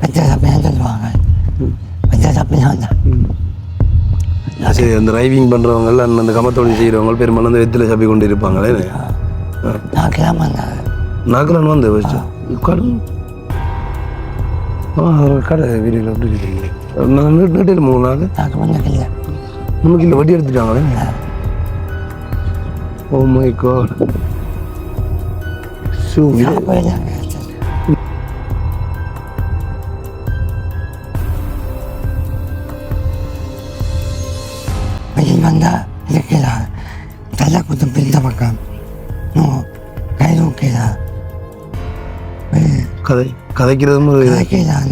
வச்ச சப்பையாக சொல்லுவாங்க. வச்ச சப்பையாக தான் சரி அந்த டிரைவிங் பண்ணுறவங்க அந்த கமத்தொழில் செய்கிறவங்க பெரும்பாலும் அந்த வெத்தில சப்பி கொண்டு இருப்பாங்களே நான் கிளம்புனாங்க நாக்கலான் வந்து ஃபஸ்ட்டு கடை ஆ ஒரு கடை வீடியோவில் அப்படி இருக்கீங்க நான் நீட்டில் மூணு நாள். நான் வந்து இல்லை. மூணு கிலோ வட்டி எடுத்துட்டாங்களே ஓ மை காட் ஷூ போயிட்டாங்க கதைக்கிறதும்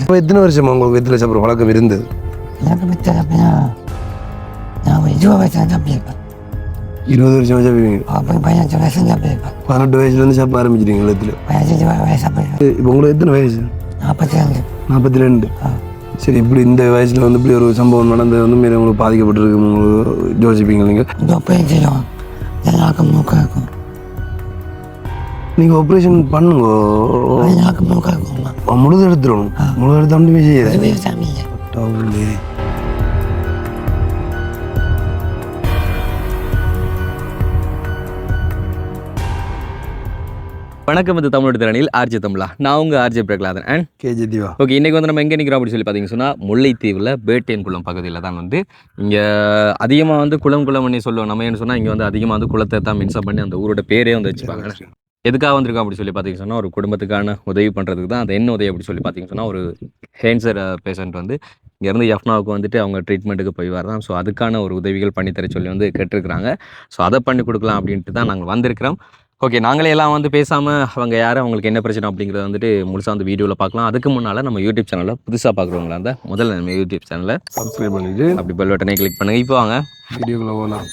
இப்போ எத்தனை வருஷமா உங்களுக்கு வெத்தில சாப்பிட்ற வழக்கம் இருந்தது? எனக்கு மித்த அப்படின்னா நான் இருபது வயசு தான் தப்பியிருப்பேன் இருபது வருஷமா சாப்பிடுவீங்க? அப்போ பதினஞ்சு வயசு தப்பியிருப்பேன் பதினெட்டு வயசுலேருந்து சாப்பிட ஆரம்பிச்சிட்டீங்க வெத்தில பதினஞ்சு வயசு அப்படி இப்போ உங்களுக்கு எத்தனை வயசு? நாற்பத்தி ரெண்டு. நாற்பத்தி ரெண்டு. சரி இப்படி இந்த வயசில் வந்து இப்படி ஒரு சம்பவம் நடந்தது வந்து மீறி உங்களுக்கு பாதிக்கப்பட்டிருக்கு உங்களுக்கு யோசிப்பீங்க நீங்கள்? எல்லாருக்கும் மூக்கம் இருக்கும் நீங்கள் ஆப்ரேஷன் பண்ணுங்க. எல்லாருக்கும் மூக்கம் சாமி இல்லை கடவுளே. வணக்கம் இது தமிழோட திறனில் ஆர்ஜே தமிழா நான் உங்கள் RJ Prahaladhan and KG Diva okay இன்றைக்கி வந்து நம்ம எங்கே நிற்கிறோம் அப்படின்னு சொல்லி பார்த்தீங்கன்னு சொன்னால் முல்லைத்தீவில் பேட்டேன் குளம் பகுதியில் தான் வந்து இங்கே அதிகமாக வந்து குளம் குளம் பண்ணி சொல்லுவோம் நம்ம என்ன சொன்னால் இங்கே வந்து அதிகமாக வந்து குளத்தை தான் மின்சம் பண்ணி அந்த ஊரோட பேரே வந்து வச்சுப்பாங்க எதுக்காக வந்திருக்கோம் அப்படி சொல்லி பார்த்தீங்கன்னு சொன்னால் ஒரு குடும்பத்துக்கான உதவி பண்ணுறதுக்கு தான். அது என்ன உதவி அப்படி சொல்லி பார்த்தீங்கன்னு சொன்னால் ஒரு கேன்சர் பேஷண்ட் வந்து இங்கேருந்து எஃப்னாவுக்கு வந்துட்டு அவங்க ட்ரீட்மெண்ட்டுக்கு போய் வரதான் ஸோ அதுக்கான ஒரு உதவிகள் பண்ணித்தர சொல்லி வந்து கேட்டிருக்கிறாங்க. ஸோ அதை பண்ணி கொடுக்கலாம் அப்படின்ட்டு தான் நாங்கள் வந்திருக்கிறோம். ஓகே நாங்களே எல்லாம் வந்து பேசாமல் அவங்க யார் அவங்களுக்கு என்ன பிரச்சனை அப்படிங்கிறத வந்துட்டு முழுசாக வந்து வீடியோவில் பார்க்கலாம். அதுக்கு முன்னால் நம்ம யூடியூப் சேனலில் புதுசாக பார்க்குறவங்களா இருந்தால் முதல்ல நம்ம யூடியூப் சேனலில் சப்ஸ்கிரைப் பண்ணிட்டு அப்படி பெல் பட்டனை கிளிக் பண்ணுங்க. இப்போ வாங்க. வீடியோக்குள்ள போகலாம்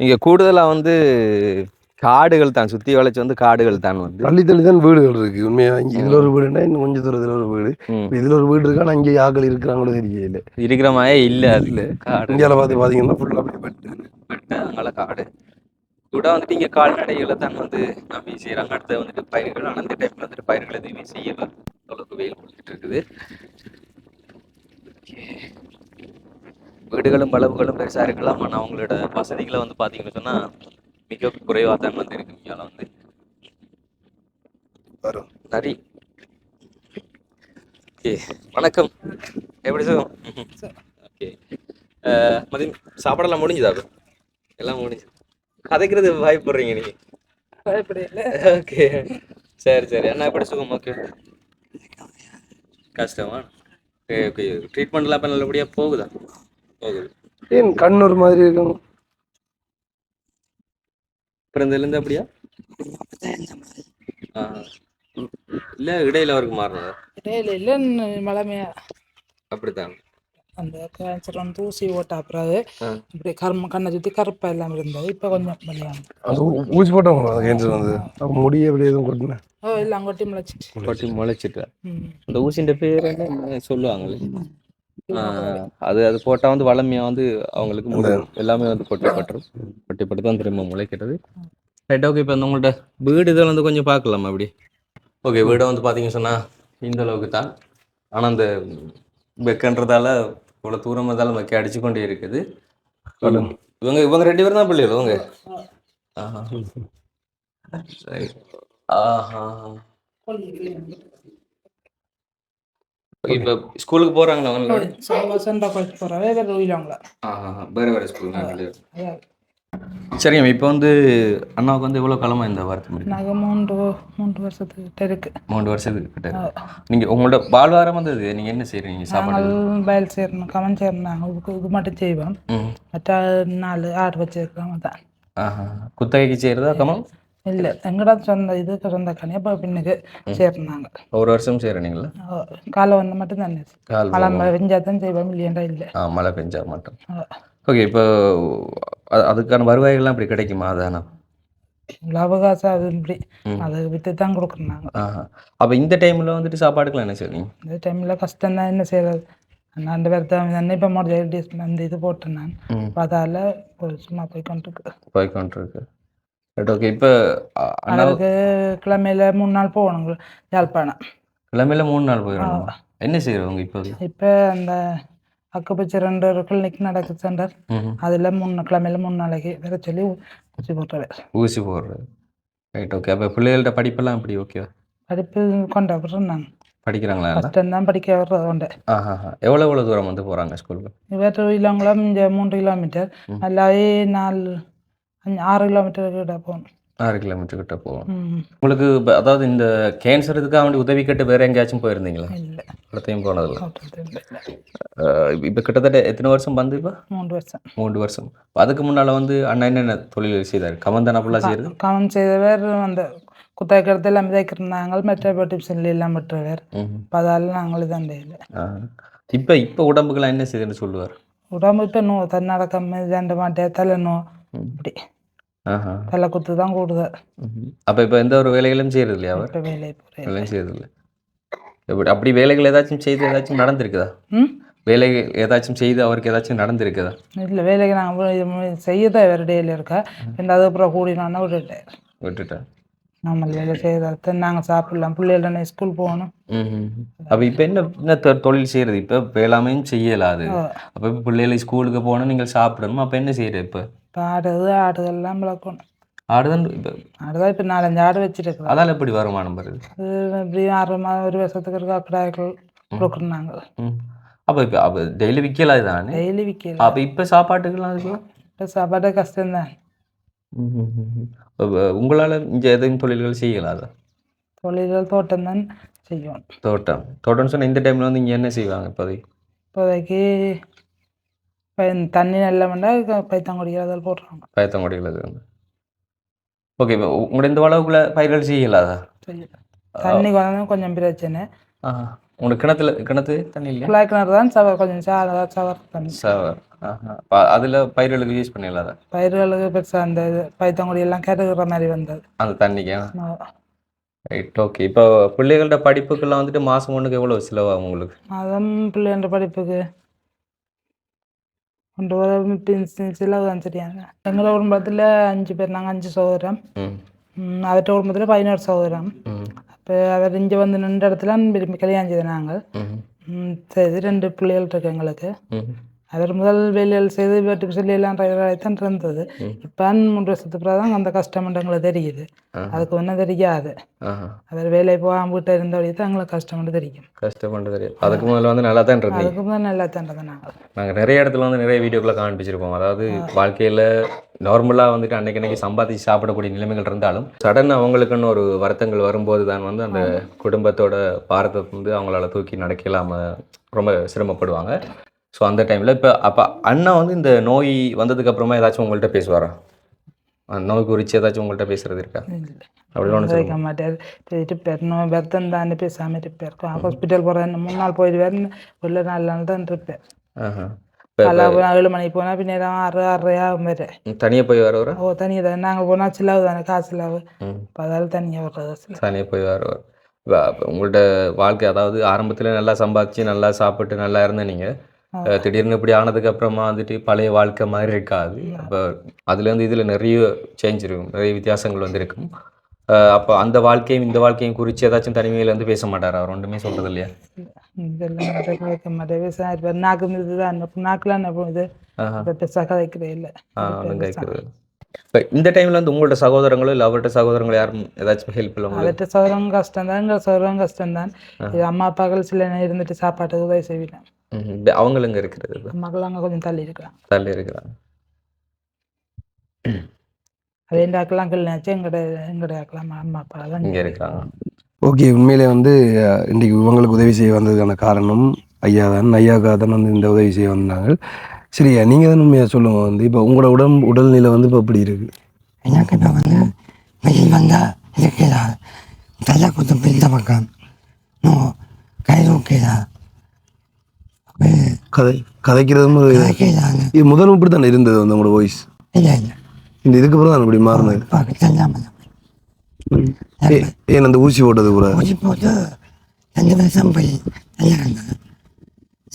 இங்கே கூடுதலாக வந்து காடுகள் தான் சுற்றி வளைச்சு வந்து காடுகள் தான் வந்து. தள்ளி தள்ளி தான் வீடுகள் இருக்கு. உண்மையா இங்க இதுல ஒரு வீடுனா இன்னும் கொஞ்சம் தூரத்துல ஒரு வீடு. இதுல ஒரு வீடு இருக்கா ஆனா இங்கே ஆக்கள் இருக்கிறாங்களோ தெரியல. இருக்கிற மாதிரி இல்லை அது. இல்லை காடு. இந்தியால பார்த்து பாத்தீங்கன்னா ஃபுல்லா அப்படி பட்டு. பட்டு அங்கே காடு. கூட வந்துட்டு இங்கே கால்நடைகளை தான் வந்து நம்பி செய்கிறாங்க அடுத்து வந்துட்டு பயிர்கள் ஆனால் அந்த டைமில் வந்துட்டு பயிர்கள் எதுவுமே செய்யல அளவுக்கு வெயில் கொடுத்துட்டு இருக்குது. வீடுகளும் அளவுகளும் பெருசாக இருக்கலாம். ஆனால் அவங்களோட வசதிகளை வந்து பார்த்தீங்கன்னு சொன்னால் மிக குறைவாக தான் வந்து இருக்கு இங்கே வந்து. வரும். நரி ஓகே. வணக்கம். எப்படி சுகம் ஓகே. மதியம் சாப்பாடெல்லாம் முடிஞ்சுதா? அப்ப? எல்லாம் முடிஞ்சு. கதைக்கிறது பயப்படுறீங்க நீங்க. பயப்படையில ஓகே. சரி சரி. அண்ணா எப்படி சுகம்? ஓகே. கஷ்டமா? ஓகே. ஓகே ட்ரீட்மெண்ட்லாம் இப்போ நல்லபடியாக போகுதா? போகுது. ஏன் கண் ஒரு மாதிரி இருக்கும் பிறந்ததுலேருந்து அப்படியா? இல்லை இடையில அவருக்கு மாறினதா இடையில இல்லைன்னு மழமையா. அப்படித்தான். அந்த கேன்சர் வந்து தூசி ஓட்ட பிறகு ஆ. இப்படி கர்ம கண்ணை சுற்றி கருப்பா எல்லாம் இருந்தது. இப்போ கொஞ்சம் அது ஊசி போட்டவங்க கேன்சர் வந்து. அப்ப முடிய அப்படி எதுவும் கொட்டினேன் ஓ எல்லாம் கொட்டி முளைச்சிட்டு கொட்டி முளைச்சிட்டு. அந்த ஊசின்ற பேர் என்ன? சொல்லுவாங்களே. அது அது போட்டால் வந்து வளமையாக வந்து அவங்களுக்கு எல்லாமே வந்து கொட்டப்பட்டுரும் கொட்டப்பட்டு தான் திரும்ப முளைக்கிறது. ரைட் ஓகே இப்போ உங்கள்கிட்ட வீடு இதில் வந்து கொஞ்சம் பார்க்கலாமா அப்படி? ஓகே வீடை வந்து பார்த்தீங்க சொன்னால் இந்த அளவுக்கு தான். ஆனால் அந்த வெக்கன்றதால இவ்வளோ தூரம் இருந்தாலும் வைக்க அடிச்சு கொண்டே இருக்குது இவங்க இவங்க ரெண்டு பேரும் தான் பிள்ளைகள் இவங்க. ஆஹா. சரி. ஆஹா. இப்போ ஸ்கூலுக்கு போகிறவே வேறு வேறு வேறு ஸ்கூல் சரிங்க இப்போ வந்து அண்ணாவுக்கு வந்து எவ்வளோ காலமாக இந்த வார்த்தை முடியும் நாங்கள் மூன்று மூன்று வருஷத்துக்கிட்ட இருக்கு. மூணு வருஷத்துக்கு கிட்ட நீங்கள் உங்களோட வாழ்வாரம் வந்தது நீங்கள் என்ன செய்கிறீங்க சாப்பாடு நாங்கள் வயல் சேரணும் கவன் சேரணும் இதுக்கு இது மட்டும் செய்வோம். மற்ற நாலு ஆடு வச்சிருக்கோம் தான் ஆஹா குத்தகைக்கு செய்கிறதா கமல்? இல்லை எங்கடா சொந்த இதுக்கு சொந்த கனி அப்போ பின்னுக்கு சேர்னாங்க ஒரு வருஷம் செய்கிறீங்களா காலை வந்து மட்டும் தானே? மழை மழை பெஞ்சா தான் செய்வோம் இல்லையண்டா இல்லை. ஆ மழை பெஞ்சா மட்டும். ஓகே இப்போ அது- அதுக்கான வருவாய்கள்லாம் இப்படி கிடைக்குமா அதானா? அவகாசம் அது இப்படி. அதை விற்று தான் கொடுக்குறாங்க. அப்போ இந்த டைமில் வந்துட்டு சாப்பாடுக்கெல்லாம் என்ன செய்றீங்க இந்த டைமில் கஷ்டம் தான் என்ன செய்யறது? அந்த பேர் தான் என்ன இப்போ முடிஞ்ச அந்த இது அப்ப அதால சும்மா போய் கொண்டு போய்க்கொண்டிருக்கு ரைட் ஓகே இப்போ அண்ணா அதுக்கு கிழமையில மூணு நாள் போகணும் யாழ்ப்பாணம். கிழமையில மூணு நாள் போயிடணும்? என்ன செய்கிறவங்க இப்போ? இப்போ அந்த அக்குப்பச்சை ரெண்டு கிளினிக் நடக்கு சென்டர். அதில் மூணு கிழமையில மூணு நாளைக்கு வர சொல்லி ஊசி போட்டுருவார் ஊசி போடுறது. ரைட் ஓகே அப்போ பிள்ளைகள்ட்ட படிப்பெல்லாம் எப்படி? ஓகே படிப்பு கொண்டு விட்டுருந்தாங்க படிக்கிறாங்களா? ஃபஸ்ட்டு தான் படிக்க வர்றது உண்டு. ஆஹா எவ்வளோ எவ்வளோ தூரம் வந்து போகிறாங்க ஸ்கூலுக்கு இவர் இளங்குளம் இங்கே மூன்று கிலோமீட்டர் ம். அல்லாவே நாலு ஆறு கிலோமீட்டர் கிட்ட போகணும். ஆறு கிலோமீட்டர் கிட்ட போகும் ம் உங்களுக்கு அதாவது இந்த கேன்சர் இதுக்காக வேண்டி உதவி கேட்டு வேற எங்கேயாச்சும் போயிருந்தீங்களா? இல்லை. இடத்தையும் போனதில்ல. இப்போ கிட்டத்தட்ட எத்தனை வருஷம் வந்து இப்போ? மூன்று வருஷம். மூன்று வருஷம். அதுக்கு முன்னால் வந்து அண்ணா என்னென்ன தொழில் செய்தார்? கமந்தனா ஃபுல்லாக செய்கிறது கவனம் செய்தவர் அந்த குத்தகைக்கிறது எல்லாம் விதைக்கிறாங்க மற்ற டிப்ஷன்ல எல்லாம் பெற்றவர் இப்போ அதால் நாங்கள் இதான் இல்லை இப்போ இப்போ உடம்புக்கெல்லாம் என்ன செய்யுதுன்னு சொல்லுவார்? உடம்பு இப்போ நோ தன்னடக்கம் ரெண்டு மாட்டே தலை நோ. இப்படி. ஆஹா. தலை குத்து தான் கூடுதல் அப்போ இப்போ எந்த ஒரு வேலைகளும் செய்யறது இல்லையா அவர் வேலை வேலையும் செய்யறது இல்லை எப்படி அப்படி வேலைகள் ஏதாச்சும் செய்து ஏதாச்சும் நடந்திருக்குதா? வேலை ஏதாச்சும் செய்து அவருக்கு ஏதாச்சும் நடந்திருக்குதா? இல்லை வேலைக்கு நாங்கள் செய்யதான் வேறு டேயில் இருக்கா. இந்த அதுக்கப்புறம் கூடினோன்னா விட்டுட்டேன் விட்டுட்டேன் நம்ம வேலை செய்யறது நாங்கள் சாப்பிடலாம். பிள்ளைகள ஸ்கூல் போகணும். அப்போ இப்போ என்ன என்ன தொழில் செய்யறது? இப்போ வேளாமையும் செய்யலாது ஆ. அப்போ இப்போ பிள்ளைகளை ஸ்கூலுக்கு போகணும் நீங்கள் சாப்பிடணும். அப்போ என்ன செய்யறது இப்போ? இப்போ ஆடுறது ஆடுகள்லாம் வளர்க்கணும். ஆடுதான் இப்போ ஆடுதான் இப்போ நாலஞ்சு ஆடு வச்சிருக்கிறோம். அதால் எப்படி வருமானம் வருது? எப்படியும் ஆறு மாதம் ஒரு வருஷத்துக்கு இருக்கா கிடாய்கள் ம். அப்போ இப்போ அப்போ டெய்லி விற்கலாம் தானே டெய்லி விற்கல அப்போ இப்போ சாப்பாட்டுக்கெல்லாம் இப்போ சாப்பாடு கஷ்டம்தான். உங்களால் இங்கே எதுவும் தொழில்கள் செய்யலாதா? தொழில்கள் தோட்டம் தான் செய்யும் தோட்டம். தோட்டம்னு சொன்னால் இந்த டைமில் வந்து இங்கே என்ன செய்வாங்க இப்போதைக்கு இப்போதைக்கு இப்போ தண்ணி நல்ல வேண்டாம் பைத்தங்குடி அதில் போடுறாங்க. பயத்தங்குடிகள் அது வந்து. ஓகே இப்போ உங்களோட இந்த அளவுக்குள்ள பயிர்கள் செய்யலாதா? தண்ணி கொஞ்சம் கொஞ்சம் பிரச்சனை. ஆஹா. உங்களுக்கு கிணத்துல கிணத்து தண்ணி இல்லையா? குழாய் கிணறு தான் சவர் கொஞ்சம் சார சவர் தண்ணி சவர். அதில் பயிர்களுக்கு யூஸ் பண்ணிடலாதா பயிர்களுக்கு பெருசாக அந்த பைத்தங்குடி எல்லாம் கேட்டுக்கிற மாதிரி வந்தது. அந்த தண்ணிக்கு. ரைட் ஓகே இப்போ பிள்ளைகளோட படிப்புக்கெல்லாம் வந்துட்டு மாதம் ஒன்றுக்கு எவ்வளோ செலவாகும் உங்களுக்கு? அதுவும் பிள்ளைன்ற படிப்புக்கு கொண்டு வர பின் செலவு தான் சரியாங்க எங்களோட குடும்பத்தில் அஞ்சு பேர் நாங்கள் அஞ்சு சகோதரம் அவர்கிட்ட குடும்பத்தில் பதினோரு சகோதரம் அப்போ அவர் இங்கே வந்து நின்ற இடத்துல விரும்பி கல்யாணம் செய்த நாங்கள் சரி ரெண்டு பிள்ளைகள் இருக்கு எங்களுக்கு. அவர் முதல் வேலைகள் செய்து வீட்டுக்கு சொல்லி எல்லாம் டிரைவராகத்தான் இருந்தது. இப்போ மூன்று வருஷத்துக்கு தான் அந்த கஷ்டம் எங்களுக்கு தெரியுது. அதுக்கு ஒன்றும் தெரியாது. அவர் வேலை போகாமல் வீட்டை இருந்தபடியே தான் எங்களுக்கு கஷ்டம் தெரியும். கஷ்டப்பட்டு தெரியும். அதுக்கு முதல்ல வந்து நல்லா தான் இருந்தீங்க. அதுக்கு தான் நல்லா தண்டது நாங்கள். நாங்கள் நிறைய இடத்துல வந்து நிறைய வீடியோக்களை காண்பிச்சிருப்போம். அதாவது வாழ்க்கையில் நார்மலாக வந்துட்டு அன்னைக்கு அன்னைக்கு சம்பாதிச்சு சாப்பிடக்கூடிய நிலைமைகள் இருந்தாலும் சடன் அவங்களுக்குன்னு ஒரு வருத்தங்கள் வரும்போது தான் வந்து அந்த குடும்பத்தோட பாரத்தை வந்து அவங்களால தூக்கி நடக்கலாம ரொம்ப சிரமப்படுவாங்க. ஸோ அந்த டைமில் இப்போ அப்போ அண்ணா வந்து இந்த நோய் வந்ததுக்கு அப்புறமா ஏதாச்சும் உங்கள்கிட்ட பேசுவாரா? அந்த நோய் குறித்து ஏதாச்சும் உங்கள்கிட்ட பேசுறது இருக்கா? நோ வருத்தம் தான் பேசாமல் இருப்பார். ஹாஸ்பிட்டல் போகிறேன் மூணு நாள் போயிடுவார். உள்ள நாலு நாள் தான் இருப்பார். ஆஹா. இப்போ காலைல போனால் ஏழு மணிக்கு போனால் பின்னேரம் ஆறு ஆறரை ஆகும் வேறு. தனியாக போய் வரவரா ஓ தனியாக தான். நாங்கள் போனால் செலவு தானே காசு செலவு. இப்போ அதால் தனியாக வர்றது தனியாக போய் வருவார் இப்போ அப்போ உங்கள்ட்ட வாழ்க்கை அதாவது ஆரம்பத்தில் நல்லா சம்பாதிச்சு நல்லா சாப்பிட்டு நல்லா இருந்த நீங்கள் திடீர்னு இப்படி ஆனதுக்கு அப்புறமா வந்துட்டு பழைய வாழ்க்கை மாதிரி இருக்காது. அப்போ அதுலேருந்து இதில் நிறைய சேஞ்ச் இருக்கும். நிறைய வித்தியாசங்கள் வந்து இருக்கும். அப்போ அந்த வாழ்க்கையும் இந்த வாழ்க்கையும் குறித்து ஏதாச்சும் தனிமையில் வந்து பேச மாட்டார்? அவர் ஒன்றுமே சொல்கிறது இல்லையா? இதெல்லாம் நிறைய வைக்க மாட்டேன் விவசாயம் இருப்பார் நாக்கு இது தான் நாக்குலாம் இது. இப்போ பெருசாக கதைக்கிறே இல்லை. இப்போ இந்த டைமில் வந்து உங்களோட சகோதரங்களோ இல்லை அவர்கிட்ட சகோதரங்களோ யாரும் ஏதாச்சும் ஹெல்ப் இல்லை அவர்கிட்ட சௌரம் கஷ்டம் தான் எங்கள் சௌரம் கஷ்டம் தான் இது அம்மா அப்பாக்கள் சில இருந்துட்டு சாப்பாட்டுக்கு உதவி செய்வேன் இங்கே இருக்கிறது அம்மாக்கள் அங்கே கொஞ்சம் தள்ளி இருக்கிறாங்க தள்ளி இருக்கிறாங்க. அதே ஆக்கெல்லாம் கிள்ளாச்சு எங்கட எங்கட ஆக்கலாம் அம்மா அப்பா தான் இங்கே இருக்கிறாங்க. ஓகே உண்மையிலே வந்து இன்றைக்கு இவங்களுக்கு உதவி செய்ய வந்ததுக்கான காரணம் ஐயா தான் ஐயாக்காக தான் வந்து இந்த உதவி செய்ய வந்தாங்க சரியா நீங்கள் தான் உண்மையாக சொல்லுங்க வந்து இப்போ உங்களோட உடம்பு உடல்நிலை வந்து இப்போ எப்படி இருக்குது எனக்கு இப்போ வந்து வெயில் வந்தால் இருக்கல தலை குத்தும் இந்த பக்கம் நோ கை தூக்கல கதை கதைக்கிறதும் இது முதலும் இப்படி தானே இருந்தது வந்து உங்களோட வாய்ஸ் இல்லை இல்லை. இந்த இதுக்கு அப்புறம் தான் இப்படி மாறினது. ஏன் அந்த ஊசி போட்டது கூட? ஊசி போட்டு ரெண்டு வருஷம் போய் நல்லா இருந்தது.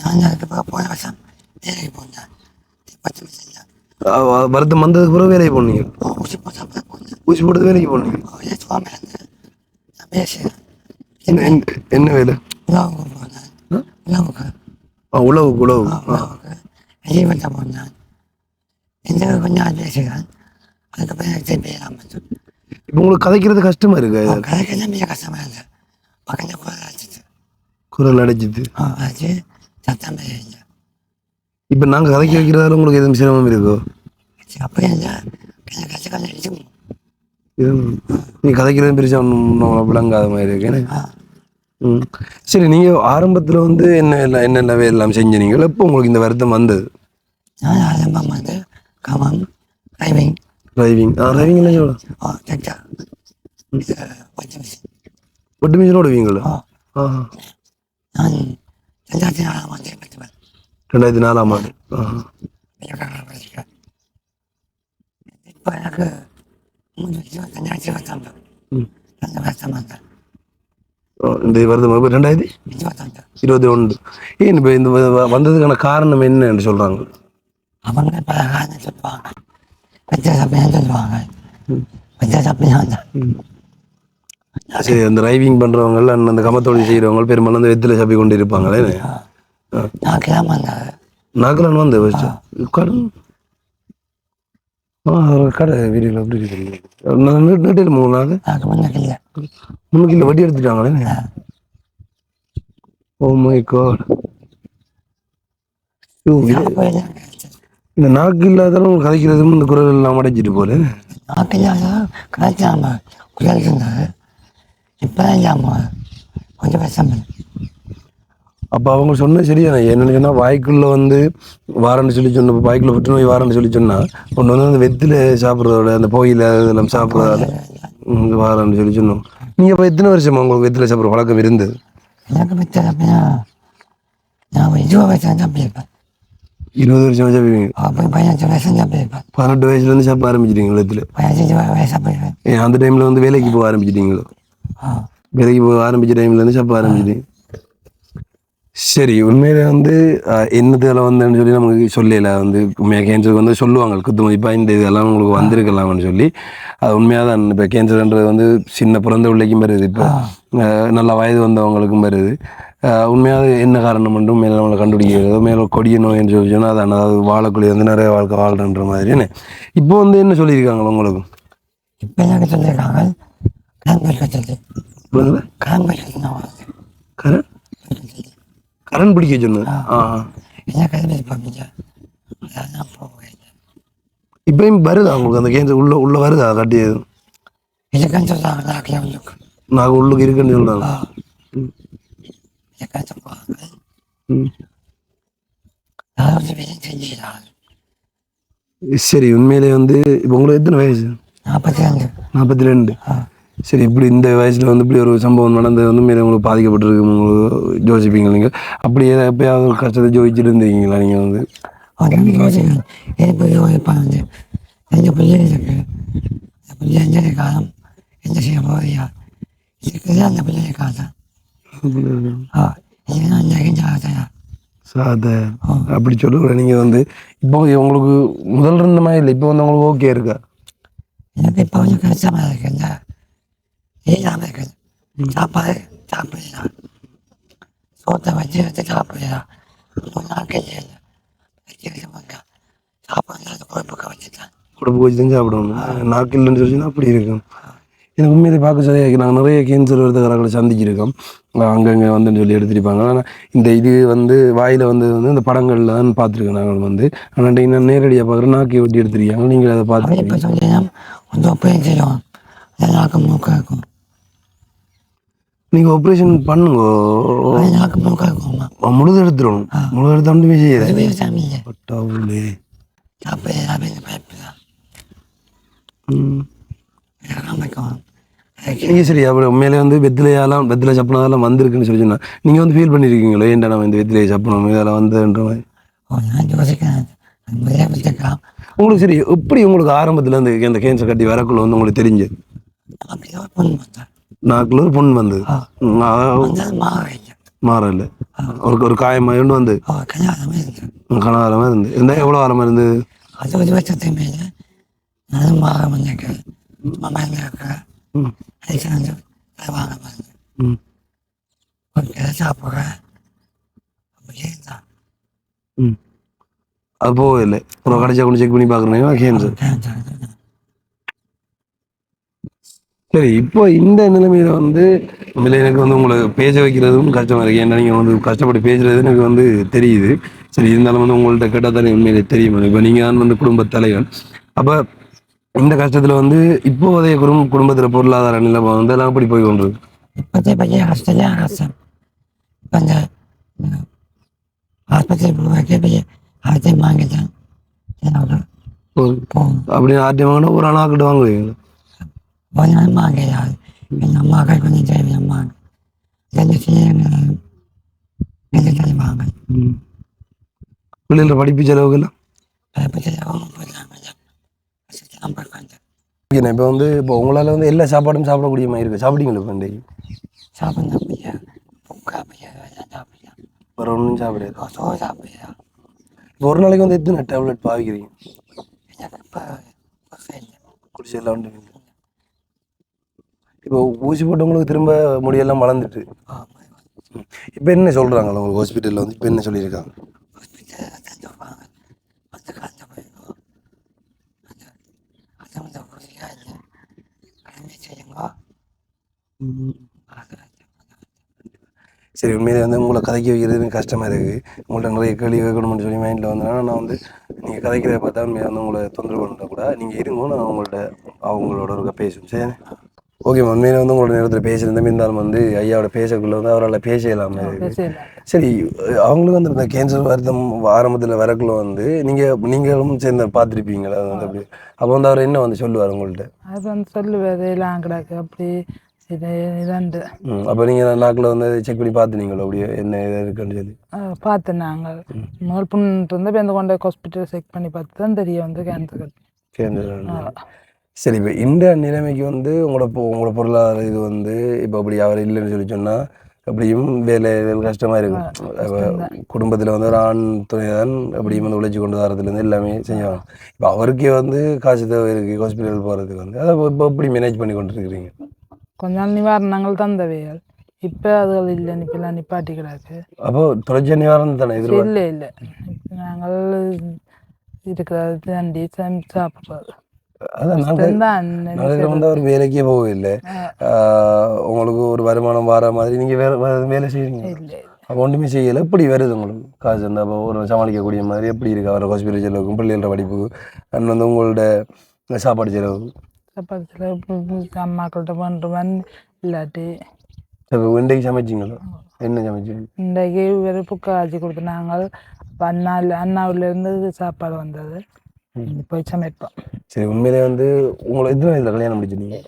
நான் அதுக்கு பிறகு போன வருஷம் வேலைக்கு போனேன். பத்து வருஷம் வருத்தம் வந்ததுக்கு பிறகு வேலைக்கு போனீங்க? ஊசி போட்டு ஊசி போட்டது வேலைக்கு போனீங்க? என்ன- என்ன வேலை? உழவு உணவுக்கு வெளியே போனான் எந்த கொஞ்சம் பேசுகிறான்? அதுக்கப்புறம் திருப்பி இல்லாமல் இப்போ உங்களுக்கு கதைக்கிறது கஷ்டமா இருக்கு? கதைக்கு மிக கஷ்டமாக இருந்தது பக்கத்தில் குரல் அடிச்சிச்சு குரல் அடைச்சிது ஆ அடிச்சு சத்தம் இல்லை இப்போ நாங்கள் கதைக்க வைக்கிறதால உங்களுக்கு எதுவும் சிரமம் இருக்கோ? அப்படியே இருந்தால் கொஞ்சம் கஷ்டங்கள் அடிச்சு இது நீ கதைக்கிறது பெருசாக ஒன்றும் விளங்காத மாதிரி இருக்கு. சரி நீங்கள் ஆரம்பத்தில் வந்து என்ன எல்லாம் என்னென்ன வேலையெல்லாம் செஞ்சீங்க? எப்போ உங்களுக்கு இந்த வருத்தம் வந்தது? நான் ஆரம்பம் வந்து கமம் டிரைவிங் டிரைவிங் டிரைவிங் எல்லாம் கொஞ்சம் மிஷின் ஒட்டு மிஷினோட வீங்களா ஓ ஆ. நான் ரெண்டாயிரத்தி நாலாம் ஆண்டு ரெண்டாயிரத்தி நாலாம் ஆண்டு. இப்போ எனக்கு மூணு வருஷம் ரெண்டாயிரத்தி இருபத்தொன்று ம். ரெண்டு வருஷம் வந்தேன். இந்த இப்போ ரெண்டாயிரத்தி இருபத்தி ஒன்று ஏன் இப்போ இந்த வந்ததுக்கான காரணம் என்னன்னு சொல்கிறாங்க அவங்க பல காரணம் சொல்லுவாங்க வித்தியாசப்பையும் சொல்லுவாங்க வித்தியாசப்பையும் தான் சரி அந்த டிரைவிங் பண்ணுறவங்க எல்லாம் அந்த கமத்தொழில் செய்கிறவங்க பெரும்பாலும் அந்த வெத்தில சப்பி கொண்டு இருப்பாங்களே நான் கிளம்ப நாக்கலான் வந்து வச்சு கடன் ஆ ஒரு கடை வீடியோவில் அப்படி இருக்கு நீட்டில் மூணு நாள். எனக்கு முன்னுக்கு இல்லை மூணு கிலோ வட்டி எடுத்துட்டாங்களே. ஓ மை காட் இந்த நாக்கு இல்லாதாலும் கதைக்கிறதும் இந்த குரல் எல்லாம் அடைச்சிட்டு போல. நாக்கு இல்லாத கலைச்சாம குரல் கொஞ்சம் கஷ்டம் அப்போ அவங்க சொன்னது சரியான என்னன்னு சொன்னால் வாய்க்குள்ள வந்து வாரன்னு சொல்லி சொன்ன வாய்க்குள்ள புற்றுநோய் வாரன்னு சொல்லி சொன்னா ஒன்று வந்து அந்த வெத்தில சாப்பிட்றதோட அந்த போயில இதெல்லாம் சாப்பிட்றதால வாரன்னு சொல்லி சொன்னோம். நீங்கள் இப்போ எத்தனை வருஷமா உங்களுக்கு வெத்தில சாப்பிட்ற பழக்கம் இருந்தது எனக்கு வித்தியாசப்பையா நான் இருபது வயசு தான் போயிருப்பேன் இருபது வருஷமா சாப்பிடுவீங்க? அப்போ பதினஞ்சு வயசு தான் போயிருப்பேன் பதினெட்டு வயசுலேருந்து சாப்பிட ஆரம்பிச்சிட்டீங்க வெத்தில? பதினஞ்சு வயசாக போயிருப்பேன் ஏன் அந்த டைமில் வந்து வேலைக்கு போக ஆரம்பிச்சிட்டீங்களோ? வேலைக்கு போக ஆரம்பிச்ச டைம்லேருந்து சாப்பிட ஆரம்பிச்சிட்டீங்க. சரி உண்மையில வந்து என்னதுல வந்துன்னு சொல்லி நமக்கு சொல்லல வந்து உண்மையாக கேன்சருக்கு வந்து சொல்லுவாங்க குத்து மதிப்பாக இந்த இதெல்லாம் உங்களுக்கு வந்திருக்கலாம்னு சொல்லி. அது உண்மையாக தான் இப்போ கேன்சர்ன்றது வந்து சின்ன பிறந்த பிள்ளைக்கும் வருது இப்போ நல்ல வயது வந்தவங்களுக்கும் வருது. உண்மையாக என்ன காரணம் மட்டும் மேலே நம்மளை கண்டுபிடிக்கிறது மேலே கொடிய நோய்னு சொல்லி சொன்னால் அதான் அதாவது வாழக்கூடிய வந்து நிறைய வாழ்க்கை வாழ்றன்ற மாதிரி என்ன? இப்போ வந்து என்ன சொல்லியிருக்காங்க உங்களுக்கு? இப்போ எனக்கு சொல்லியிருக்காங்க? சொல்லுங்க. கிளம்பி சொல்லி கரண் பிடிக்க சொன்னது. என்ன கிளம்பி போவீங்க அதான் போவேன் இப்பயும் வருதா உங்களுக்கு அந்த கேன்சர் உள்ள உள்ள வருதா கட்டியது இதுக்குன்னு சொல்கிறாங்க நான் கிளம்பிக்கு நாங்கள் உள்ளுக்கு. இருக்குன்னு சொல்றாங்க. சரி உண்மையிலே வந்து இப்போ உங்களுக்கு எத்தனை வயசு? நாற்பத்தி ரெண்டு நாற்பத்தி ரெண்டு. சரி இப்படி இந்த வயசுல வந்து இப்படி ஒரு சம்பவம் நடந்தது வந்து மேலே உங்களுக்கு பாதிக்கப்பட்டிருக்கு உங்களுக்கு யோசிப்பீங்க நீங்கள் அப்படி எப்பயாவது ஒரு கஷ்டத்தை ஜோதிச்சுட்டு இருந்தீங்களா நீங்கள் வந்து? எனக்கு யோசிப்பான் வந்து ரெண்டு பிள்ளைகள் இருக்கு அந்த பிள்ளை எந்த காலம். என்ன செய்ய போறியா இருக்குது அந்த பிள்ளைய காலம். ஆ இதுதான் அந்த ஆசையா சாத அப்படி சொல்லுங்க நீங்கள் வந்து இப்போ உங்களுக்கு முதல் இருந்த மாதிரி இல்லை. இப்போ வந்து உங்களுக்கு ஓகே இருக்கா? எனக்கு இப்போ கொஞ்சம் கஷ்டமாக இருக்கு. இருக்குது சாப்பாடு சாப்பிடலாம் சோத்தை வச்சு வச்சு சாப்பிடலாம் நாள் கையில் இல்லை வச்சு வச்சு பண்ணா சாப்பாடு குழம்புக்கு வச்சுட்டான் உடம்பு வச்சு தான் சாப்பிடணும் நாக்கு இல்லைன்னு சொல்லிச்சுன்னா அப்படி இருக்கும் எனக்கு உண்மையிலே பார்க்க சரியாக நாங்கள் நிறைய கேன்சர் வருதுக்காரர்களை சந்திச்சிருக்கோம் அங்கங்கே வந்துன்னு சொல்லி எடுத்திருப்பாங்க ஆனால் இந்த இது வந்து வாயில் வந்து வந்து இந்த படங்களில் தான் பார்த்துருக்கோம் நாங்கள் வந்து. ஆனால் நான் நேரடியாக பார்க்குறேன் நாக்கை ஒட்டி எடுத்திருக்காங்க. நீங்கள் அதை பார்த்து இப்போ சொல்லினா கொஞ்சம் ஒப்பையும் செய்யும் நாக்கு மூக்க இருக்கும் நீங்கள் ஆப்ரேஷன் பண்ணுங்க. நாக்கு மூக்க இருக்கும்மா முழுது எடுத்துடணும். முழுது எடுத்து ஒன்றுமே செய்யாது அதுவே சாமி இல்லை பட்டாவுலே. சாப்பிட நீங்கள் சரி அப்படி உண்மையிலே வந்து வெத்திலையாலாம் வெத்திலை சப்பனதெல்லாம் வந்திருக்குன்னு சொல்லி சொன்னா நீங்கள் வந்து ஃபீல் பண்ணியிருக்கீங்களோ ஏன்டா நம்ம இந்த வெத்திலையை சப்பனம் இதெல்லாம் மாதிரி? நான் யோசிக்கிறேன். வச்சுக்கலாம் உங்களுக்கு சரி எப்படி உங்களுக்கு ஆரம்பத்துல இருந்து இந்த கேன்சர் கட்டி வரக்குள்ள வந்து உங்களுக்கு தெரிஞ்சு வந்தது மாற இல்லை மாறல. ஒரு ஒரு காயமாக இருந்து வந்து. கனகாலமாக இருந்து இருந்தால் எவ்வளோ காலமாக இருந்து? அது ஒரு வருஷத்துக்கு மேலே. நானும் மாற வந்திருக்கேன் மாமா இருக்கிறேன் ம். அதுக்கு வந்து அதை வாங்க வந்து ம். ஒரு கிலோ சாப்பிட்றேன் அது போகவே இல்லை. அப்புறம் கடைசியாக கொண்டு செக் பண்ணி பார்க்குறேன். கேன்சர் கேன்சர் சரி இப்போ இந்த நிலைமையில வந்து உண்மையில எனக்கு வந்து உங்களை பேச வைக்கிறதும் கஷ்டமா இருக்கு. ஏன்னா நீங்க வந்து கஷ்டப்பட்டு பேசுறது எனக்கு வந்து தெரியுது. சரி இருந்தாலும் வந்து உங்கள்ட்ட கேட்டால் தானே உண்மையிலே தெரியும். இப்போ நீங்க தான் வந்து குடும்ப தலைவன். அப்ப இந்த கஷ்டத்துல வந்து இப்போதைய குடும்ப குடும்பத்துல பொருளாதார நிலைமை வந்து எல்லாம் அப்படி போய் கொண்டு இப்போதைய பையன் ஹாஸ்டல்லே கஷ்டம் இப்போ இந்த ஆஸ்பத்திரி போவாக்கே பையன் அவத்தையும் வாங்கிட்டேன். போகும் அப்படி ஆட்டியம் வாங்கினா ஒரு அண்ணாக்கிட்ட வாங்குவீங்க வாங்கையாது எங்கள் அம்மாக்கள் கொஞ்சம் அம்மா. ரெண்டு செய்யணும் ரெண்டு வாங்க பிள்ளைகள படிப்பு போயிடலாம் ஓகேண்ணா இப்போ வந்து இப்போ உங்களால் வந்து எல்லா சாப்பாடும் சாப்பிடக்கூடிய மாதிரி இருக்கு. சாப்பிட்டீங்களா இப்போ இன்றைக்கு? சாப்பிட்ற பையன் பூக்கா சாப்பிடலாம். வேறு ஒன்றும் சாப்பிடாது சோறு சாப்பிடலாம். இப்போ ஒரு நாளைக்கு வந்து எத்தனை டேப்லெட் பாவிக்கிறீங்க? குடிச்சு எல்லாம் உண்டு. இப்போ ஊசி போட்டவங்களுக்கு திரும்ப முடியெல்லாம் வளர்ந்துட்டு. இப்போ என்ன சொல்கிறாங்களோ உங்களுக்கு ஹாஸ்பிட்டலில் வந்து? இப்போ என்ன சொல்லியிருக்காங்க? சரி உண்மையிலே வந்து உங்களை கதைக்க வைக்கிறது கஷ்டமாக இருக்குது உங்கள்ட்ட நிறைய கேள்வி கேட்கணும்னு சொல்லி மைண்டில் வந்தேன்னா நான் வந்து நீங்கள் கதைக்கிறத பார்த்தா உண்மையாக வந்து உங்களை தொந்தரவு பண்ண கூட நீங்கள் இருங்க நான் உங்கள்ட்ட அவங்களோட ஒரு பேசும் சரி ஓகே உண்மையிலே வந்து உங்களோட நேரத்தில் பேசியிருந்தேன் இருந்தாலும் வந்து ஐயாவோட பேசக்குள்ள வந்து அவரால் பேசலாம் சரி அவங்களுக்கு வந்து இந்த கேன்சர் வருத்தம் ஆரம்பத்தில் வரக்குள்ள வந்து நீங்கள் நீங்களும் சேர்ந்து பார்த்துருப்பீங்களா? அது வந்து அப்படி. அப்போ வந்து அவர் என்ன வந்து சொல்லுவார் உங்கள்கிட்ட அது வந்து சொல்லுவது எல்லாம் கிடக்கு அப்படி இது இதாண்டு அப்போ நீங்கள் நாக்கில் வந்து செக் பண்ணி பார்த்துனீங்களா? அப்படியே என்ன இது இருக்குன்னு சொல்லி. பார்த்தேன் நாங்கள் முதல் புண்ணு இருந்து இப்போ இந்த கொண்டு ஹாஸ்பிட்டல் செக் பண்ணி பார்த்து தான் தெரிய வந்து கேன்சர். கேன்சர் சரி இப்போ இந்த நிலைமைக்கு வந்து உங்களோட பொ- உங்களோட பொருளாதார இது வந்து இப்போ அப்படி அவர் இல்லைன்னு சொல்லி சொன்னால் அப்படியும் வேலை கஷ்டமாக இருக்கும். குடும்பத்தில் வந்து ஒரு ஆண் துணை தான் அப்படியும் வந்து உழைச்சி கொண்டு வரதுலேருந்து எல்லாமே செஞ்சுவாங்க. இப்போ அவருக்கே வந்து காசு தேவை இருக்குது ஹாஸ்பிட்டல் போகிறதுக்கு வந்து. அதை இப்போ எப்படி மேனேஜ் பண்ணி கொண்டு இருக்கிறீங்க கொஞ்ச நாள் நிவாரணங்கள் தந்தவைகள் இப்போ அதுகள் இல்லை இப்பெல்லாம் நிப்பாட்டி கிடக்கு. அப்போ தொடர்ச்சி நிவாரணம் தானே எதிர்பார்த்து இல்லை. இல்லை நாங்கள் இருக்கிறது தண்டி சமைச்சு சாப்பிட்றது. நாங்கள் வந்து அவர் வேலைக்கே போகவில்லை உங்களுக்கு ஒரு வருமானம் வர மாதிரி நீங்கள் வேலை வேலை- செய்கிறீங்க அப்போ ஒன்றுமே செய்யலை எப்படி வருது உங்களுக்கு காசு வந்து அப்போ ஒரு சமாளிக்கக்கூடிய மாதிரி எப்படி இருக்கு அவர் ஹாஸ்பிட்டல் செலவுக்கும் பிள்ளைகளோட படிப்புக்கு அண்ட் வந்து உங்களோட சாப்பாடு செலவு சப்பாத்தில் அம்மாக்கள்கிட்ட பண்ணுறவன் இல்லாட்டி இப்போ இன்றைக்கு சமைச்சிங்களோ என்ன சமைச்சிங்க இன்றைக்கு வெறுப்பு காய்ச்சி கொடுத்து நாங்கள் அப்போ அண்ணா அண்ணாவிலேருந்து சாப்பாடு வந்தது போய் சமைப்போம் சரி உண்மையிலே வந்து உங்களை எத்தனை வயதில் கல்யாணம் முடிச்சிருந்தீங்க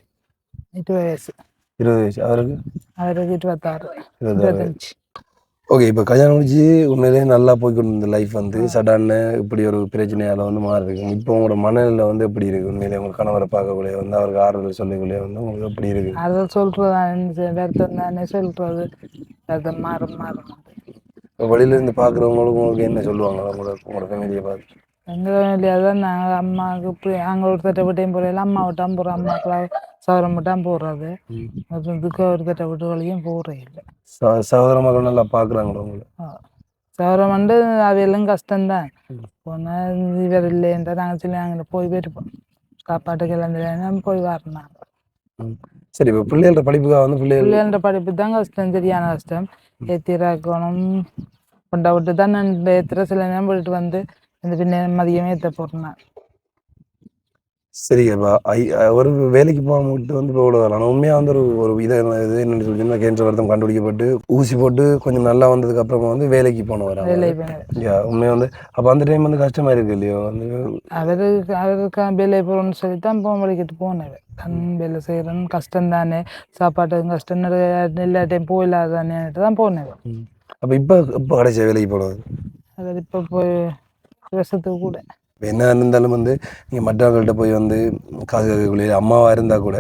எட்டு வயசு. இருபது வயசு. அவருக்கு? அவருக்கு இருபத்தாறு. இருபத்தஞ்சு. ஓகே இப்போ கல்யாணம் முடிச்சு உண்மையிலேயே நல்லா போய்க்கொண்டு இருந்த லைஃப் வந்து சடான்னு இப்படி ஒரு பிரச்சனையால வந்து மாறுது இப்போ உங்களோட மனநிலை வந்து எப்படி இருக்கு? உண்மையிலே உங்க கணவரை பார்க்கக்கூடிய வந்து அவருக்கு ஆறுதல் சொல்லக்கூடிய வந்து உங்களுக்கு எப்படி இருக்கு? அதை சொல்கிறது வருத்தம் தானே சொல்கிறது வருத்தம் மாறும் மாறும். இப்போ வெளியில இருந்து பார்க்குறவங்களுக்கு உங்களுக்கு என்ன சொல்லுவாங்க? உங்களோட உங்களோட ஃபேமிலியை பார்த்து. எங்கள் தான் நாங்கள் அம்மாவுக்கு இப்படி அங்கே ஒரு தட்டை விட்டையும் போகிறதில்ல அம்மா விட்டாம் போகிறோம் அம்மாக்கெல்லாம் சவரம் விட்டாம் போடுறது. அது இதுக்கு ஒரு தட்டை விட்டு வழியும் போகிறே இல்லை. சகோதர மகள் நல்லா பார்க்குறாங்களோ உங்களை? சவரம் வந்து அவையெல்லாம் கஷ்டம்தான். போனால் இவர் இல்லைன்ற நாங்கள் சொல்லி அங்கே போய் போயிருப்போம் சாப்பாட்டுக்கு எல்லாம் போய் வரணும். சரி இப்போ பிள்ளைகளோட படிப்புக்காக வந்து பிள்ளைகள் பிள்ளைகள படிப்பு தான் கஷ்டம் சரியான கஷ்டம். ஏத்திராக்கணும். கொண்டா விட்டு தான் நான் ஏத்துற சில நேரம் போயிட்டு வந்து பின்ன மதியமே போகிறேன் சரி ஐ ஒரு வேலைக்கு போகாம விட்டு வந்து இப்போ இவ்வளோ ஆனால் உண்மையாக வந்து ஒரு ஒரு இதை இது என்னென்னு சொல்லி கேன்சர் வருத்தம் கண்டுபிடிக்கப்பட்டு ஊசி போட்டு கொஞ்சம் நல்லா வந்ததுக்கு அப்புறமா வந்து வேலைக்கு போன யா உண்மையாக வந்து அப்போ அந்த டைம் வந்து கஷ்டமா இருக்கு இல்லையோ? வந்து அவருக்கு அவருக்கு வேலை போகிறோம்னு சொல்லி தான் போக வலிக்கிட்டு போனேன். தன் வேலை செய்கிறேன்னு கஷ்டம் தானே சாப்பாட்டுக்கு கஷ்டம் எல்லா டைம் போயிடாது தானேன்ட்டு தான் போனேன் அப்போ இப்போ இப்போ கடைசி வேலைக்கு போனது? அவர் இப்போ போய் வருஷத்துக்கு கூட இப்போ என்ன இருந்தாலும் வந்து நீங்கள் மற்றவங்கள்ட்ட போய் வந்து காசு கேட்கக்கூடிய அம்மாவாக இருந்தால் கூட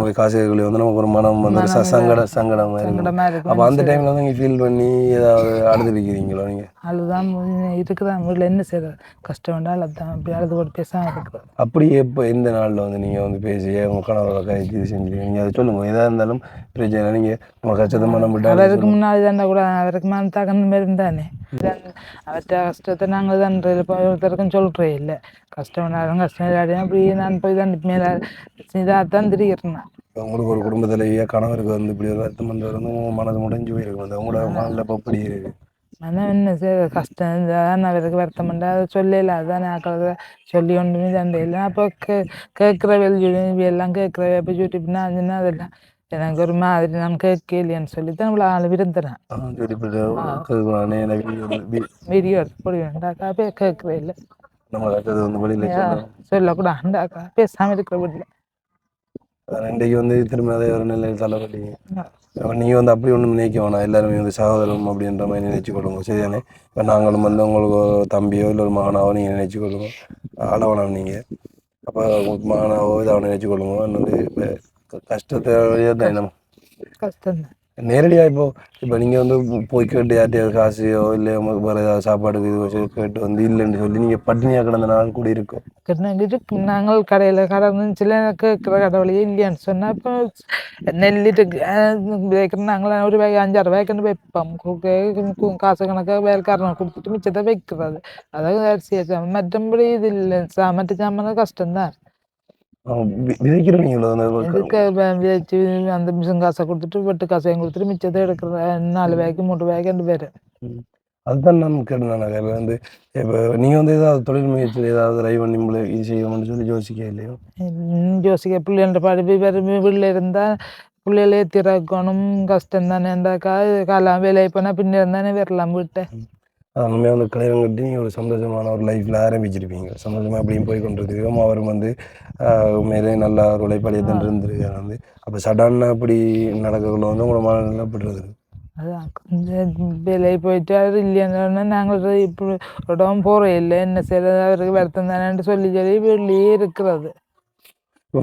போய் காசு கேட்கக்கூடிய வந்து நமக்கு ஒரு மனம் வந்து சங்கடம் சங்கடமாக இருக்கும். அப்போ அந்த டைமில் வந்து நீங்கள் ஃபீல் பண்ணி ஏதாவது அழுதுருக்கிறீங்களோ நீங்கள் அழுதான் இருக்குதான் வீட்டில் என்ன செய்யறது கஷ்டம் வேண்டாம் அழுதான் அப்படி அழுது கூட பேசாம இருக்கிறது அப்படி எப்போ எந்த நாளில் வந்து நீங்கள் வந்து பேசி உங்கள் கணவரோட கழிச்சு இது செஞ்சு நீங்கள் அதை சொல்லுங்கள் எதாக இருந்தாலும் பிரச்சனை நீங்கள் உங்கள் கஷ்டத்தை மனம் விட்டு அவருக்கு முன்னாடி தாண்டா கூட அவருக்கு மேலே தகுந்த மாதிரி இருந்தானே? அவற்ற கஷ்டத்தை நாங்கள் தான் ஒருத்தருக்கும் சொல்கிறே இல்லை கஷ்டம் கஷ்டம் அப்படி நான் போய் தான் மேலே இதாக தான் திரிகிறேன் உங்களுக்கு ஒரு குடும்பத்திலேயே கணவருக்கு வந்து இப்படி ஒரு வந்து உங்க மனது முடிஞ்சு போயிருக்கு வந்து உங்களோட மனதில் இப்போ இப்படி இருக்கு ஆனால் என்ன செய்ய கஷ்டம் இருந்தால் அவருக்கு வருத்தம் பண்ணா அதை சொல்லல அதான் ஆக்களை சொல்லி ஒன்றுமே தண்டை இல்லை அப்போ கே கேட்குற வெளி எல்லாம் கேட்குற இப்போ யூடியூப்னா அதுன்னா அதெல்லாம் எனக்கு ஒரு மாதிரி நான் கேட்கலையேன்னு சொல்லி தான் இவ்வளோ ஆள் விருந்துறேன் சரி வீடியோ எடுத்து போட வேண்டாக்கா போய் கேட்குற இல்லை நம்ம கட்டது வந்து வெளியில் பேசாமல் இருக்கிற வீட்டில் வந்து திரும்ப அதே ஒரு நிலையில் தள்ளப்பட்டீங்க அப்போ நீங்கள் வந்து அப்படி ஒன்றும் நினைக்க வேணாம். எல்லாருமே வந்து சகோதரம் அப்படின்ற மாதிரி நினைச்சு கொள்ளுங்க. சரிதானே? இப்போ நாங்களும் வந்து உங்களுக்கு ஒரு தம்பியோ இல்லை ஒரு மகனாவோ நீங்கள் நினைச்சு கொள்ளுங்க. ஆளவனம் நீங்கள் அப்போ மகனாவோ இதாக நினைச்சு கொள்ளுங்க. இப்போ கஷ்டத்தை நம்ம கஷ்டம்தான். நேரடியாக இப்போ இப்போ நீங்கள் வந்து போய் கேட்டு யார்ட்டையாவது காசையோ இல்லை உங்களுக்கு வேறு ஏதாவது சாப்பாடு இது வச்சு கேட்டு வந்து இல்லைன்னு சொல்லி நீங்கள் பட்டினியாக கிடந்த நாள் கூட இருக்கும். கிட்ட நாங்கள் கடையில் கடந்து சில கேட்குற கடை வழியே இல்லையான்னு சொன்னால் இப்போ நெல்லிட்டு வைக்கிற நாங்களாம் ஒரு வே அஞ்சாறு வேக்கன்னு வைப்போம் காசு கணக்காக வேலைக்காரனை கொடுத்துட்டு மிச்சத்தை வைக்கிறது. அதாவது அரிசி மற்றபடி இது இல்லை. சா மற்ற சாமான் கஷ்டம்தான் விதைக்கிறீங்களோ அந்த இதுக்கு வே- விதைச்சு அந்த மிஷின் காசை கொடுத்துட்டு வெட்டு காசையும் கொடுத்துட்டு மிச்சத்தை எடுக்கிற நாலு வேக்கு மூணு வேக்கு ரெண்டு பேர். அதுதான் நான் கேட்டேன் வந்து இப்போ நீங்கள் வந்து ஏதாவது தொழில் முயற்சியில் ஏதாவது ரை பண்ணி இது செய்யணும்னு சொல்லி யோசிக்க இல்லையோ? யோசிக்க. பிள்ளைன்ற படிப்பு வீட்டில் இருந்தால் பிள்ளைகளே திறக்கணும். கஷ்டம் தானே இருந்தாக்கா காலம் வேலைக்கு போனால் பின்ன இருந்தானே வரலாம் வீட்டை. அது உண்மையாக வந்து கல்யாணம் கட்டி ஒரு சந்தோஷமான ஒரு லைஃப்பில் ஆரம்பிச்சிருப்பீங்க. சந்தோஷமாக அப்படியும் போய் கொண்டிருக்கிறோம் அவரும் வந்து உண்மையிலே நல்லா ஒரு உழைப்பாளியை தான் இருந்திருக்காரு வந்து அப்போ சடனாக அப்படி நடக்கக்குள்ள வந்து உங்களோட மனநிலை எப்படி இருக்குது வேலைக்கு போயிட்டு அவர் இல்லைன்னு நாங்கள் இப்படி இடம் போகிறோம் இல்லை என்ன செய்யறது? அவருக்கு வருத்தம் தானேன்னு சொல்லி சொல்லி வீட்லேயே இருக்கிறது. இப்போ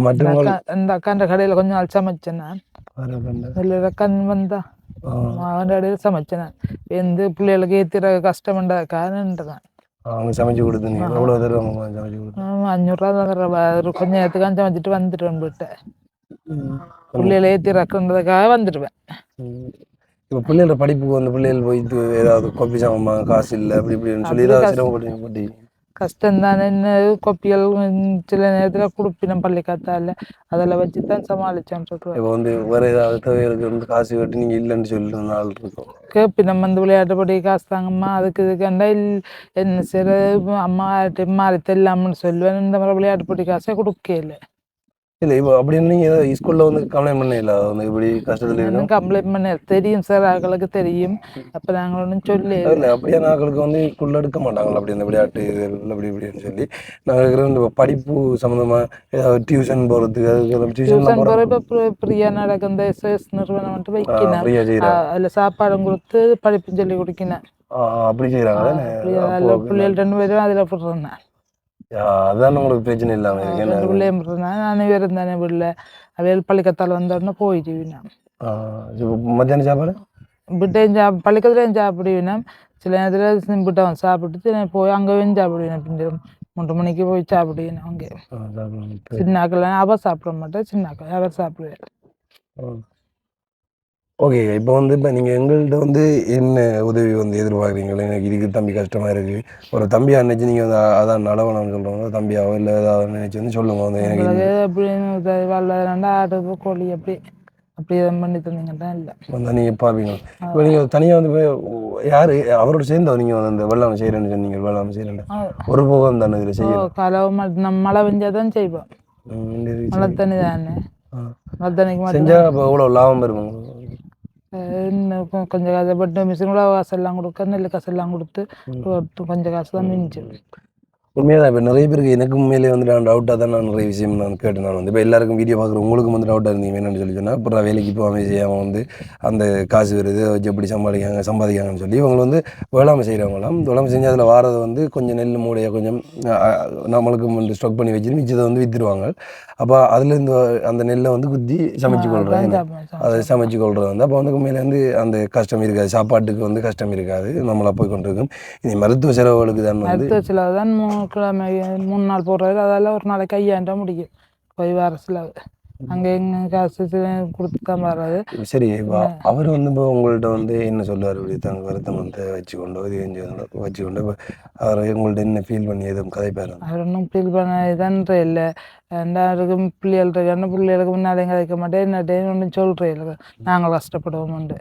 இந்த அக்கா இந்த கடையில் கொஞ்சம் நாள் சமைச்சேன் நான். கண் வந்தா. அவன் கடையில் சமைச்சேன் நான் எந்த பிள்ளைகளுக்கு ஏற்றிற கஷ்டம்ன்றதுக்கா நின்றுதான் அவங்க சமைச்சு கொடுத்தீங்க எவ்வளோ அவங்க சமைச்சு கொடுத்து ஆமா, அஞ்சூறுரூவா தர்றவா ஒரு கொஞ்ச நேரத்துக்கு அஞ்சு வச்சுட்டு வந்துடுவேன் வீட்டை பிள்ளைகளை ஏற்றி வந்துடுவேன் இப்போ பிள்ளைகளோட படிப்புக்கு வந்து பிள்ளைகள் போயிட்டு ஏதாவது கொப்பி சாமான் காசு இல்லை அப்படி இப்படின்னு சொல்லி ஏதாவது சிரமப்பட்டு போட்டி கஷ்டம் தானே. என்ன கொப்பிகள் உம், சில நேரத்தில் கொடுப்பினம் பள்ளிக்காத்தால. அதில் வச்சு தான் சமாளிச்சோன்னு சொல்லுவேன் இப்போ வந்து வேறு ஏதாவது தேவைகளுக்கு வந்து காசு கட்டி நீங்கள் இல்லைன்னு சொல்லிட்டு நாள் இருக்கும். கேப்பினம் வந்து விளையாட்டுப்படி காசு தாங்கம்மா. அதுக்கு இதுக்காண்டா இல் என்ன சரி அம்மா மாறி தெரியலாம்னு சொல்லுவேன். இந்த மாதிரி விளையாட்டுப்படி காசை கொடுக்கல இல்லை இப்போ அப்படின்னு நீங்கள் ஸ்கூலில் வந்து கம்ப்ளைண்ட் பண்ண இல்லை வந்து இப்படி கஷ்டத்தில் இருக்கோம் இன்னும் கம்ப்ளைண்ட் பண்ண தெரியும் சார் அவங்களுக்கு தெரியும். அப்போ நாங்கள் ஒன்றும் சொல்லி இல்லை அப்படியான ஆட்களுக்கு வந்து ஸ்கூலில் எடுக்க மாட்டாங்களா? அப்படி இந்த விளையாட்டு அப்படி இப்படின்னு சொல்லி. நாங்கள் இருக்கிற இந்த படிப்பு சம்மந்தமாக டியூஷன் போகிறதுக்கு அதுக்கு டியூஷன் டியூஷன் போகிற போகிறோம் இப்போ ஃப்ரீயாக நடக்கும். இந்த எஸ்எஸ் நிறுவனம் வந்துட்டு வைக்கினேன் அதில் சாப்பாடும் கொடுத்து படிப்பும் சொல்லி கொடுக்கினேன் அப்படி செய்கிறாங்க பிள்ளைகள் ரெண்டு பேரும் அதில் விடுறேன் அதான் உங்களுக்கு பிரச்சனை இல்லாமல் இருக்கு. பிள்ளையும் விடுறேன் நானே இருந்தானே வீட்டில் அவையில் பள்ளிக்கத்தால் வந்தோடனே போயிடுவேன் ஆ, இப்போ மத்தியான சாப்பாடு? விட்டையும் சாப் பள்ளிக்கத்துலையும் சாப்பிடுவேன் சில நேரத்தில் விட்டவன் சாப்பிட்டு போய் அங்கேயும் சாப்பிடுவேன் பின்ன மூன்று மணிக்கு போய் சாப்பிடுவேன் சாப்பிடுங்க. சின்னாக்கள் அவ சாப்பிட மாட்டேன் சின்னாக்கள் அவர் சாப்பிடுவேன் ஓகே இப்போ வந்து இப்போ நீங்கள் எங்கள்கிட்ட வந்து என்ன உதவி வந்து எதிர்பார்க்குறீங்களா? எனக்கு இதுக்கு தம்பி கஷ்டமாக இருக்குது ஒரு தம்பியாக நினச்சி நீங்கள் வந்து அதான் நடவனம் சொல்கிறவங்க தம்பியாவோ இல்லை ஏதாவது நினச்சி வந்து சொல்லுங்க. வந்து எனக்கு அப்படின்னு வாழ்வாதாரண்டா ஆடு கோழி அப்படி அப்படி எதுவும் பண்ணி தந்தீங்கன்னா இல்லை. வந்து நீங்கள் பார்ப்பீங்க இப்போ நீங்கள் தனியாக வந்து போய் யார் அவரோட சேர்ந்தவர் நீங்கள் வந்து அந்த வெள்ளாமை செய்கிறேன்னு சொன்னீங்க வெள்ளாமை செய்கிறேன் ஒரு போகம் தானே இதில் செய்யணும். கலவு நம்ம மழை பெஞ்சாதான் செய்வோம். ம், இந்த இது மழை தண்ணி தானே. மழை தண்ணிக்கு செஞ்சால் இப்போ எவ்வளோ லாபம் இருக்கும் உங்களுக்கு? இன்னும் கொ- கொஞ்சம் காசு பட்டு மிஷின் கூட காசு எல்லாம் கொடுக்க நெல் காசு எல்லாம் கொடுத்து கொஞ்சம் காசு தான் மிஞ்சி உண்மையாக தான் இப்போ நிறைய பேருக்கு எனக்கு உண்மையிலே வந்து நான் டவுட்டாக தான் நான் நிறைய விஷயம் நான் கேட்டேன் நான் வந்து. இப்போ எல்லாருக்கும் வீடியோ பார்க்குற உங்களுக்கும் வந்து டவுட்டாக இருந்தீங்க என்னன்னு சொல்லி சொன்னால் அப்புறம் வேலைக்கு போகாம செய்யாமல் வந்து அந்த காசு வருது வச்சு எப்படி சம்பாதிக்காங்க சம்பாதிக்காங்கன்னு சொல்லி இவங்க வந்து வேளாண்மை செய்கிறவங்களாம் வேளாண்மை செஞ்சு அதில் வாரதை வந்து கொஞ்சம் நெல் மூடையை கொஞ்சம் நம்மளுக்கு வந்து ஸ்டாக் பண்ணி வச்சுட்டு மிச்சத்தை வந்து விற்றுருவாங்க அப்போ அதுலேருந்து அந்த நெல்லை வந்து குத்தி சமைச்சு கொள்றாங்க அதை சமைச்சு கொள்றது வந்து அப்போ வந்து உண்மையில வந்து அந்த கஷ்டம் இருக்காது சாப்பாட்டுக்கு வந்து கஷ்டம் இருக்காது நம்மளா போய் கொண்டிருக்கும். இனி மருத்துவ செலவுகளுக்கு தான் வந்து மூணு கிழமை மூணு நாள் போடுறது அதெல்லாம் ஒரு நாளைக்கு ஐயாயிரம் ரூபா முடியும். போய் வர செலவு அங்கே எங்க காசு கொடுத்து தான் வர்றது சரி இப்போ அவர் வந்து இப்போ உங்கள்ட்ட வந்து என்ன சொல்லுவார்? இப்படி தங்க வருத்தம் வந்து வச்சுக்கொண்டு இது வச்சுக்கொண்டு இப்போ அவர் உங்கள்ட்ட என்ன ஃபீல் பண்ணி எதுவும் கதைப்பார் அவர் ஒன்றும் ஃபீல் பண்ண இதுன்ற இல்லை. எல்லாருக்கும் பிள்ளைகள் இருக்கான பிள்ளைகளுக்கு முன்னாலே கதைக்க மாட்டேன் என்னட்டையும் ஒன்றும் சொல்கிறேன் நாங்கள் கஷ்டப்படுவோம் உண்டு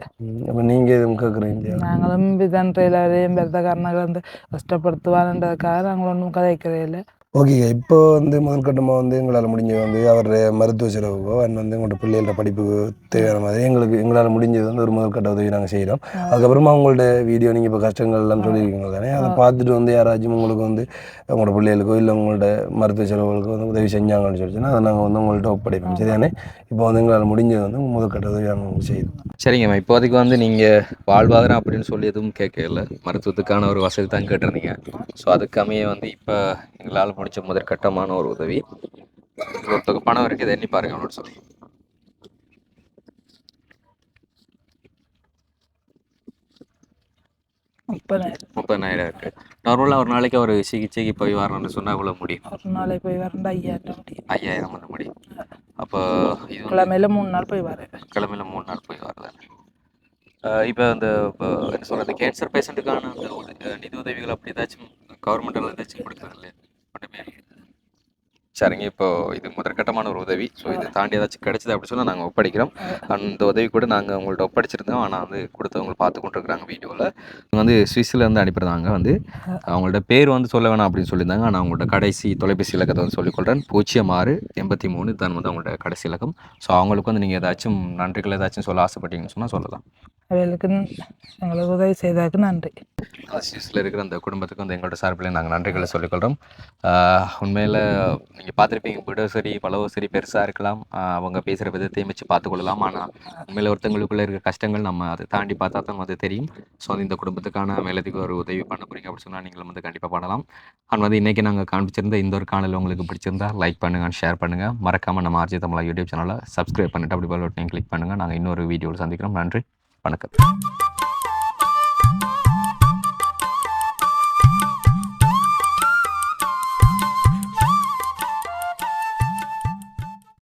அப்போ நீங்கள் எதுவும் கேட்குறீங்க நாங்களும் இதுன்ற எல்லாரையும் பெருத்த காரணங்கள் வந்து கஷ்டப்படுத்துவாருன்றதுக்காக நாங்கள் ஒன்றும் கதைக்கிறே இல்லை. ஓகே இப்போ வந்து முதல் கட்டமாக வந்து எங்களால் முடிஞ்ச வந்து அவருடைய மருத்துவ செலவுக்கோ அண்ட் வந்து எங்களோட பிள்ளைகளோட படிப்புக்கு தேவையான மாதிரி எங்களுக்கு எங்களால் முடிஞ்சது வந்து ஒரு முதல் கட்ட உதவி நாங்கள் செய்கிறோம் அதுக்கப்புறமா உங்களோட வீடியோ நீங்கள் இப்போ கஷ்டங்கள் எல்லாம் சொல்லியிருக்கீங்க தானே? அதை பார்த்துட்டு வந்து யாராச்சும் உங்களுக்கு வந்து உங்களோட பிள்ளைகளுக்கோ இல்லை உங்களோட மருத்துவ செலவுகளுக்கோ வந்து உதவி செஞ்சாங்கன்னு சொல்லிச்சுன்னா அதை நாங்கள் வந்து உங்கள்கிட்ட ஒப்படைப்போம். சரியானே இப்போ வந்து எங்களால் முடிஞ்சது வந்து முதல் கட்ட உதவி நாங்கள் உங்களுக்கு சரிங்கம்மா இப்போதைக்கு வந்து நீங்கள் வாழ்வாதாரம் அப்படின்னு சொல்லி எதுவும் கேட்கல. மருத்துவத்துக்கான ஒரு வசதி தான் கேட்டிருந்தீங்க. ஸோ அதுக்கமைய வந்து இப்போ எங்களால் முடிச்ச முதற்கட்டமான ஒரு உதவி. இது ஒரு தொகை பணம் இருக்குது எண்ணி பாருங்க அவனோட சொல்லி இப்போ முப்பதாயிரம் இருக்கு. நார்மலாக ஒரு நாளைக்கு ஒரு சிகிச்சைக்கு போய் வரணும்னு சொன்னால் இவ்வளோ முடியும்? ஒரு நாளை போய் வரண்டா ஐயாயிரம் முடியும். ஐயாயிரம் வந்து முடியும். அப்போ இது கிழமையில மூணு நாள் போய் வரேன். கிழமையில மூணு நாள் போய் வரதானே இப்போ அந்த இப்போ என்ன சொல்கிறது கேன்சர் பேஷண்ட்டுக்கான அந்த நிதி உதவிகள் அப்படி ஏதாச்சும் கவர்மெண்ட்டில் ஏதாச்சும் கொடுக்குறது இல்லையா? ஒன்றுமே. சரிங்க. இப்போ இது முதற்கட்டமான ஒரு உதவி. ஸோ இதை தாண்டி ஏதாச்சும் கிடைச்சது அப்படி சொன்னால் நாங்கள் ஒப்படைக்கிறோம். அந்த உதவி கூட நாங்கள் உங்கள்ட்ட ஒப்படைச்சிருந்தோம். ஆனால் வந்து கொடுத்தவங்க பார்த்து கொண்டிருக்கிறாங்க வீடியோவில் வந்து சுவிஸ்லேருந்து அனுப்பியிருந்தாங்க. வந்து அவங்கள்ட்ட பேர் வந்து சொல்ல வேணாம் அப்படின்னு சொல்லியிருந்தாங்க. ஆனால் அவங்களோட கடைசி தொலைபேசி இலக்கத்தை வந்து சொல்லிக்கொள்கிறேன் பூஜ்ஜியம் ஆறு எண்பத்தி மூணு தான் வந்து அவங்களோட கடைசி இலக்கம். ஸோ அவங்களுக்கு வந்து நீங்கள் ஏதாச்சும் நன்றிகள் ஏதாச்சும் சொல்ல ஆசைப்பட்டீங்கன்னு சொன்னால் சொல்லலாம். அவர்களுக்கு எங்களுக்கு உதவி செய்ததுக்கு நன்றி. அந்த இருக்கிற அந்த குடும்பத்துக்கு வந்து எங்களோட சார்பில் நாங்கள் நன்றிகளை சொல்லிக்கொள்கிறோம் உண்மையில் நீங்கள் பார்த்துருப்பீங்க வீடோ சரி பலவோ சரி பெருசாக இருக்கலாம். அவங்க பேசுகிற விதத்தையும் வச்சு பார்த்துக்கொள்ளலாம் ஆனால் உண்மையில் ஒருத்தங்களுக்குள்ளே இருக்க கஷ்டங்கள் நம்ம அதை தாண்டி பார்த்தா தான் அது தெரியும். ஸோ அது இந்த குடும்பத்துக்கான மேலதிக ஒரு உதவி பண்ண போகிறீங்க அப்படின்னு சொன்னால் நீங்களும் வந்து கண்டிப்பாக பண்ணலாம். அண்ட் வந்து இன்றைக்கி நாங்கள் காண்பிச்சிருந்த இந்த ஒரு காணல் உங்களுக்கு பிடிச்சிருந்தா லைக் பண்ணுங்கள் ஷேர் பண்ணுங்கள் மறக்காமல் நம்ம ஆர்ஜி தமிழா யூடியூப் சேனலை சப்ஸ்கிரைப் பண்ணிட்டு அப்படி பெல் கிளிக் பண்ணுங்கள் நாங்கள் இன்னொரு வீடியோவில் சந்திக்கிறோம். நன்றி. வணக்கம்.